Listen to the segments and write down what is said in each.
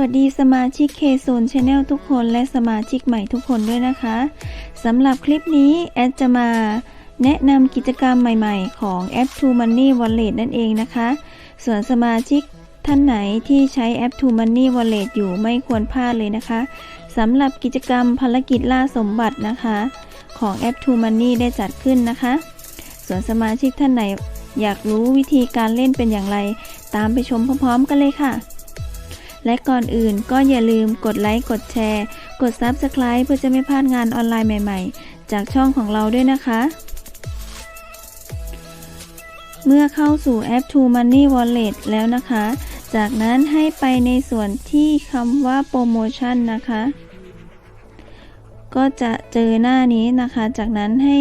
วัสดีสมาชิก K-Zone Channel ทุกคนและสมาชิกใหม่ทุกคนด้วยนะคะสำหรับคลิปนี้แอดจะมาแนะนำกิจกรรมใหม่ๆ ของแอป True Money Wallet นั่นเองนะคะ ส่วนสมาชิกท่านไหนที่ใช้แอป True Money Wallet อยู่ไม่ควรพลาดเลยนะคะสำหรับกิจกรรมภารกิจล่าสมบัตินะคะ ของแอป True Money ได้จัดขึ้นนะคะ ส่วนสมาชิกท่านไหนอยากรู้วิธีการเล่นเป็นอย่างไร ตามไปชมพร้อมๆ กันเลยค่ะ และก่อนอื่นก็อย่าลืมกดไลค์ กดแชร์ กด Subscribe เพื่อจะไม่พลาดงานออนไลน์ใหม่ๆ จากช่องของเราด้วยนะคะ เมื่อเข้าสู่แอป True Money Wallet แล้วนะคะ จากนั้นให้ไปในส่วนที่คำว่าโปรโมชั่นนะคะ ก็จะเจอหน้านี้นะคะ จากนั้นให้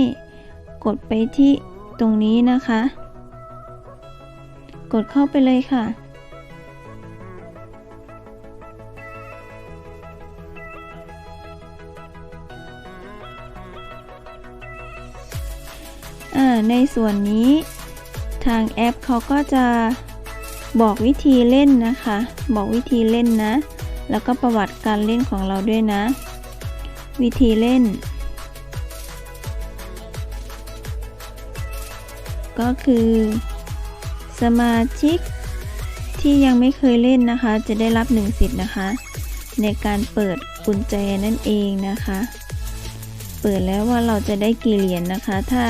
กดไปที่ตรงนี้นะคะ กดเข้าไปเลยค่ะ ในส่วนนี้ทางแอปเขาก็จะบอกวิธีเล่นนะคะ บอกวิธีเล่นนะ แล้วก็ประวัติการเล่นของเราด้วยนะ วิธีเล่น ก็คือ สมาชิกที่ยังไม่เคยเล่นนะคะ จะได้รับ1สิทธิ์นะคะ ในการเปิดกุญแจนั่นเองนะคะ เปิดแล้วว่าเราจะได้กี่เหรียญนนะคะ ถ้า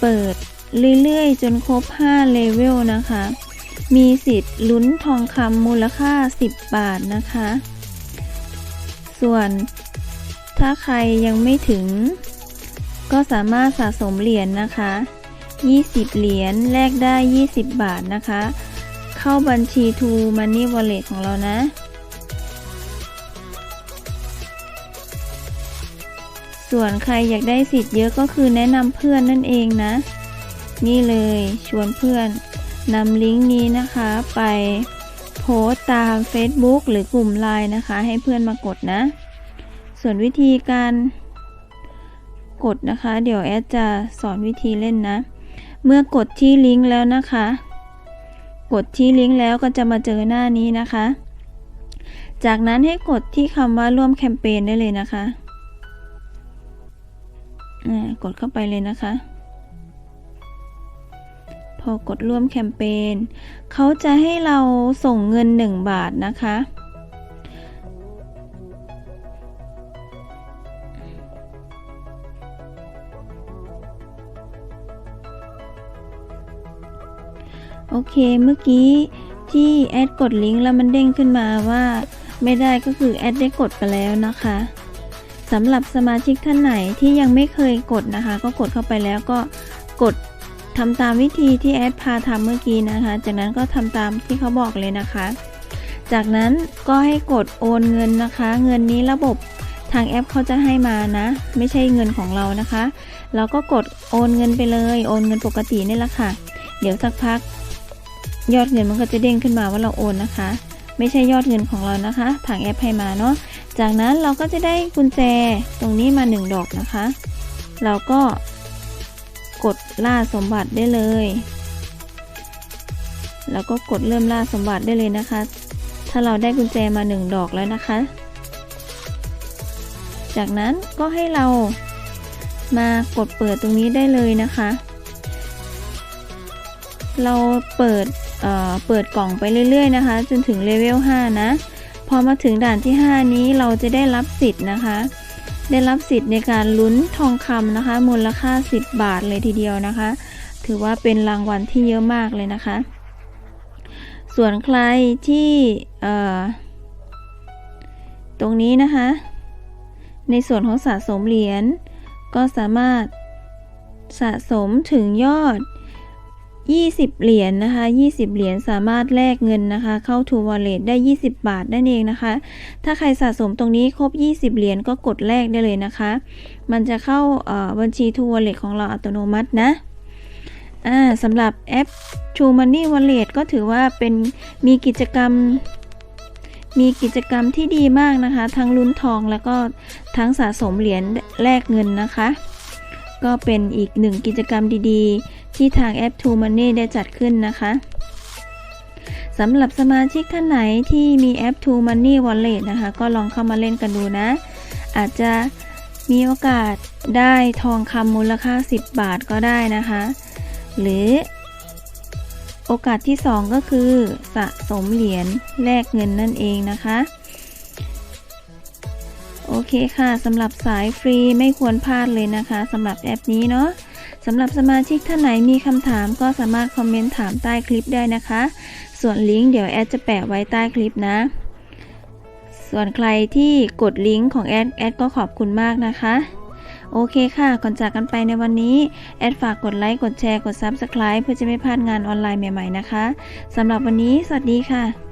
เปิดเรื่อยๆ จนครบ 5 เลเวลนะคะ มีสิทธิ์ลุ้นทองคำมูลค่า 10 บาทนะคะ ส่วนถ้าใครยังไม่ถึง ก็สามารถสะสมเหรียญนนะคะ 20 เหรียญแลกได้ 20 บาทนะคะ เข้าบัญชี To Money Wallet ของเรานะ ส่วนใครอยากได้สิทธิ์เยอะก็คือแนะนำเพื่อนนั่นเองนะ นี่เลยชวนเพื่อนนำลิงก์นี้นะคะไปโพสต์ตาม Facebook หรือกลุ่มไลน์นะคะ ให้เพื่อนมากดนะ ส่วนวิธีการกดนะคะ เดี๋ยวแอดจะสอนวิธีเล่นนะ เมื่อกดที่ลิงก์แล้วนะคะ กดที่ลิงก์แล้วก็จะมาเจอหน้านี้นะคะ จากนั้นให้กดที่คำว่าร่วมแคมเปญได้เลยนะคะ กดเข้าไปเลยนะคะ พอกดร่วมแคมเปญเขาจะให้เราส่งเงิน 1 บาทนะคะ โอเคเมื่อกี้ที่แอดกดลิงก์แล้วมันเด้งขึ้นมาว่าไม่ได้ก็คือแอดได้กดไปแล้วนะคะ สำหรับสมาชิกท่านไหนที่ยังไม่เคยกดนะคะ ก็กดเข้าไปแล้วก็กดทำตามวิธีที่แอดพาทำเมื่อกี้นะคะ จากนั้นก็ทำตามที่เขาบอกเลยนะคะ จากนั้นก็ให้กดโอนเงินนะคะ เงินนี้ระบบทางแอปเขาจะให้มานะ ไม่ใช่เงินของเรานะคะ เราก็กดโอนเงินไปเลย โอนเงินปกตินี่แหละค่ะ เดี๋ยวสักพัก ยอดเงินมันก็จะเด้งขึ้นมาว่าเราโอนนะคะ ไม่ใช่ยอดเงินของเรานะคะ ทางแอปให้มาเนาะ จากนั้นเราก็จะได้กุญแจตรงนี้มาหนึ่งดอกนะคะ เราก็กดล่าสมบัติได้เลย แล้วก็กดเริ่มล่าสมบัติได้เลยนะคะ ถ้าเราได้กุญแจมาหนึ่งดอกแล้วนะคะ จากนั้นก็ให้เรามากดเปิดตรงนี้ได้เลยนะคะ เราเปิดเอ่อเปิดกล่องไปเรื่อยๆนะคะ จนถึงเลเวล5นะ พอมาถึงด่านที่ 5 นี้เราจะได้รับสิทธิ์นะคะ ได้รับสิทธิ์ในการลุ้นทองคำนะคะ มูลค่า 10 บาทเลยทีเดียวนะคะ ถือว่าเป็นรางวัลที่เยอะมากเลยนะคะ ส่วนใครที่ตรงนี้นะคะ ในส่วนของสะสมเหรียญก็สามารถสะสมถึงยอด 20 เหรียญนนะคะ 20 เหรียญสามารถแลกเงินนะคะ เข้า True Wallet ได้ 20 บาทนั่นเองนะคะ ถ้าใครสะสมตรงนี้ครบ 20 เหรียญก็กดแลกได้เลยนะคะ มันจะเข้าบัญชี True Wallet ของเราอัตโนมัตินะอ่าสำหรับแอป True Money Wallet ก็ถือว่าเป็นมีกิจกรรม มีกิจกรรมที่ดีมากนะคะ ทั้งลุ้นทองแล้วก็ทั้งสะสมเหรียญแลกเงินนะคะ ก็เป็นอีกหนึ่งกิจกรรมดีๆ ที่ทางแอป True Money ได้จัดขึ้นนะคะสำหรับสมาชิกท่านไหนที่มีแอป True Money Wallet นะคะ ก็ลองเข้ามาเล่นกันดูนะ อาจจะมีโอกาสได้ทองคำมูลค่า 10 บาทก็ได้นะคะ หรือโอกาสที่ 2 ก็คือสะสมเหรียญแลกเงินนั่นเองนะคะโอเคค่ะสำหรับสายฟรีไม่ควรพลาดเลยนะคะสำหรับแอปนี้เนาะ สำหรับสมาชิกท่านไหนมีคำถามก็สามารถคอมเมนต์ถามใต้คลิปได้นะคะ ส่วนลิงก์เดี๋ยวแอดจะแปะไว้ใต้คลิปนะ ส่วนใครที่กดลิงก์ของแอดแอดก็ขอบคุณมากนะคะโอเคค่ะ ก่อนจากกันไปในวันนี้ แอดฝากกดไลค์ กดแชร์ กด Subscribe เพื่อจะไม่พลาดงานออนไลน์ใหม่ ๆ นะคะ สำหรับวันนี้ สวัสดีค่ะ